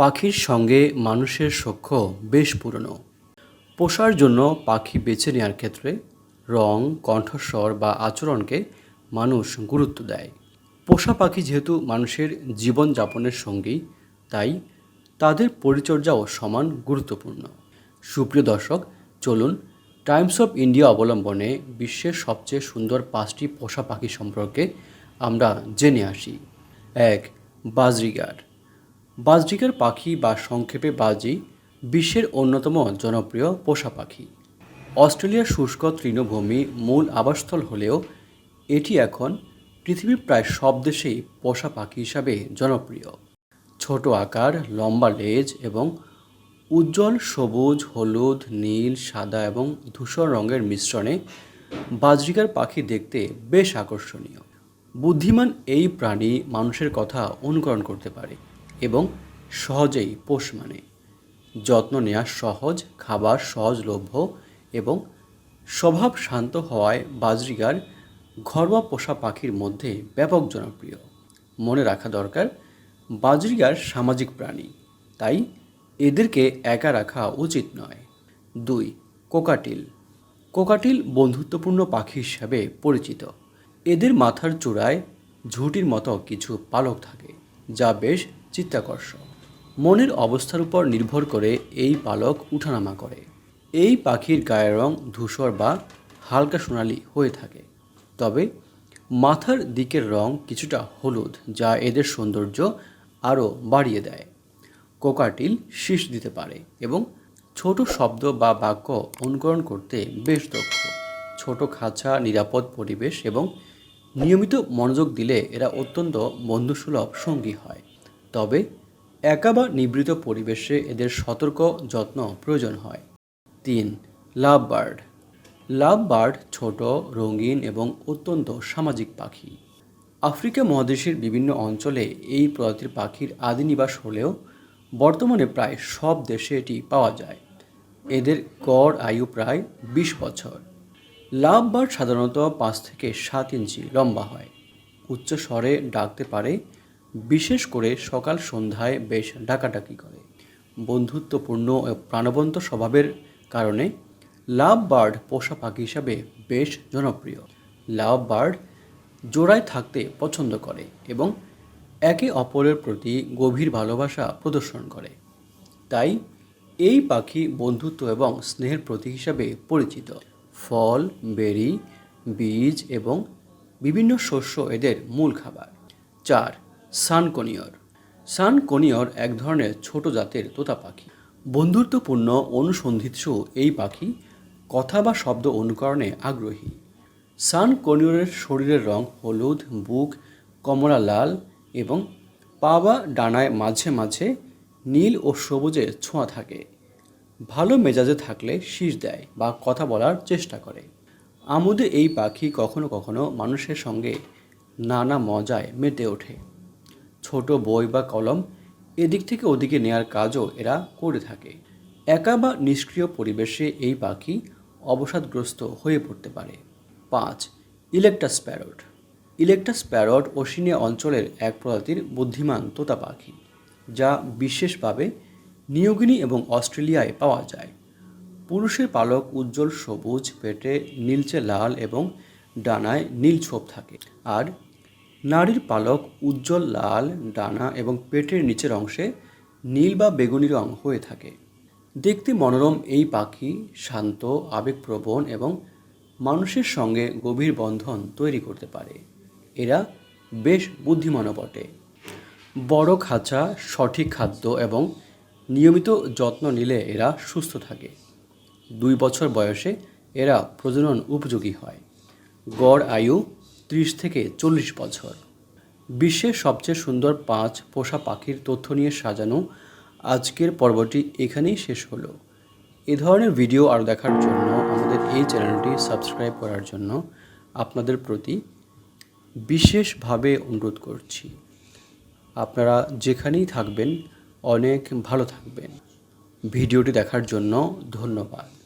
পাখির সঙ্গে মানুষের সখ্য বেশ পুরনো। পোষার জন্য পাখি বেছে নেওয়ার ক্ষেত্রে রং, কণ্ঠস্বর বা আচরণকে মানুষ গুরুত্ব দেয়। পোষা পাখি যেহেতু মানুষের জীবনযাপনের সঙ্গী, তাই তাদের পরিচর্যাও সমান গুরুত্বপূর্ণ। সুপ্রিয় দর্শক, চলুন টাইমস অফ ইন্ডিয়া অবলম্বনে বিশ্বের সবচেয়ে সুন্দর পাঁচটি পোষা পাখি সম্পর্কে আমরা জেনে আসি। এক, বাজরিগার। বাজরিকার পাখি বা সংক্ষেপে বাজি বিশ্বের অন্যতম জনপ্রিয় পোষা পাখি। অস্ট্রেলিয়ার শুষ্ক তৃণভূমি মূল আবাসস্থল হলেও এটি এখন পৃথিবীর প্রায় সব দেশেই পোষা পাখি হিসাবে জনপ্রিয়। ছোট আকার, লম্বা লেজ এবং উজ্জ্বল সবুজ, হলুদ, নীল, সাদা এবং ধূসর রঙের মিশ্রণে বাজরিকার পাখি দেখতে বেশ আকর্ষণীয়। বুদ্ধিমান এই প্রাণী মানুষের কথা অনুকরণ করতে পারে। এবং সহজেই পোষ মানে। যত্ন নেওয়া সহজ, খাবার সহজলভ্য এবং স্বভাব শান্ত হওয়ায় বাজরিগার ঘরোয়া পোষা পাখির মধ্যে ব্যাপক জনপ্রিয়। মনে রাখা দরকার, বাজরিগার সামাজিক প্রাণী, তাই এদেরকে একা রাখা উচিত নয়। দুই, কোকাটিল। কোকাটিল বন্ধুত্বপূর্ণ পাখি হিসাবে পরিচিত। এদের মাথার চূড়ায় ঝুঁটির মতো কিছু পালক থাকে, যা বেশ চিত্তাকর্ষক। মনের অবস্থার উপর নির্ভর করে এই পালক উঠানামা করে। এই পাখির গায়ের রং ধূসর বা হালকা সোনালি হয়ে থাকে। তবে মাথার দিকের রং কিছুটা হলুদ, যা এদের সৌন্দর্য আরও বাড়িয়ে দেয়। কোকাটিল শীষ দিতে পারে এবং ছোট শব্দ বা বাক্য অনুকরণ করতে বেশ দক্ষ। ছোট খাঁচা, নিরাপদ পরিবেশ এবং নিয়মিত মনোযোগ দিলে এরা অত্যন্ত বন্ধুসুলভ সঙ্গী হয়। তবে একা বা নিবৃত পরিবেশে এদের সতর্ক, যত্ন প্রয়োজন হয়। তিন লাভ বার্ড লাভ বার্ড ছোট, রঙিন এবং অত্যন্ত সামাজিক পাখি। আফ্রিকা মহাদেশের বিভিন্ন অঞ্চলে এই প্রজাতির পাখির আদি নিবাস হলেও বর্তমানে প্রায় সব দেশে এটি পাওয়া যায়। এদের গড় আয়ু প্রায় বিশ বছর। লাভ বার্ড সাধারণত পাঁচ থেকে সাত ইঞ্চি লম্বা হয়। উচ্চ স্বরে ডাকতে পারে বিশেষ করে সকাল সন্ধ্যায় বেশ ডাকাডাকি করে। বন্ধুত্বপূর্ণ ও প্রাণবন্ত স্বভাবের কারণে লাভ বার্ড পোষা পাখি হিসাবে বেশ জনপ্রিয়। লাভ বার্ড জোড়ায় থাকতে পছন্দ করে এবং একে অপরের প্রতি গভীর ভালোবাসা প্রদর্শন করে। তাই এই পাখি বন্ধুত্ব এবং স্নেহের প্রতীক হিসাবে পরিচিত। ফল, বেরি, বীজ এবং বিভিন্ন শস্য এদের মূল খাবার। চার সানকনিয়র সানকনিয়র এক ধরনের ছোট জাতের তোতা পাখি। বন্ধুত্বপূর্ণ অনুসন্ধিৎসু এই পাখি কথা বা শব্দ অনুকরণে আগ্রহী। সানকনিয়রের শরীরের রং হলুদ, বুক, কমলা লাল এবং পা বা ডানায় মাঝে মাঝে নীল ও সবুজে ছোঁয়া থাকে। ভালো মেজাজে থাকলে শীষ দেয় বা কথা বলার চেষ্টা করে। আমোদে এই পাখি কখনো কখনো মানুষের সঙ্গে নানা মজায় মেতে ওঠে। ছোট বই বা কলম এদিক থেকে ওদিকে নেয়ার কাজও এরা করে থাকে। একা বা নিষ্ক্রিয় পরিবেশে এই পাখি অবসাদগ্রস্ত হয়ে পড়তে পারে। পাঁচ eclectus parrot. Eclectus parrot Oceania অঞ্চলের এক প্রজাতির বুদ্ধিমান তোতা পাখি, যা বিশেষভাবে নিয়োগিনী এবং অস্ট্রেলিয়ায় পাওয়া যায়। পুরুষের পালক উজ্জ্বল সবুজ, পেটে নীলচে লাল এবং ডানায় নীল ছোপ থাকে। আর নারীর পালক উজ্জ্বল লাল, ডানা এবং পেটের নিচের অংশে নীল বা বেগুনি রং হয়ে থাকে। দেখতে মনোরম এই পাখি শান্ত, আবেগপ্রবণ এবং মানুষের সঙ্গে গভীর বন্ধন তৈরি করতে পারে। এরা বেশ বুদ্ধিমানও বটে। বড় খাঁচা, সঠিক খাদ্য এবং নিয়মিত যত্ন নিলে এরা সুস্থ থাকে। দুই বছর বয়সে এরা প্রজনন উপযোগী হয়। গড় আয়ু ত্রিশ থেকে চল্লিশ বছর। বিশ্বের সবচেয়ে সুন্দর পাঁচ পোষা পাখির তথ্য নিয়ে সাজানো আজকের পর্বটি এখানেই শেষ হলো। এ ধরনের ভিডিও আরও দেখার জন্য আমাদের এই চ্যানেলটি সাবস্ক্রাইব করার জন্য আপনাদের প্রতি বিশেষভাবে অনুরোধ করছি। আপনারা যেখানেই থাকবেন, অনেক ভালো থাকবেন। ভিডিওটি দেখার জন্য ধন্যবাদ।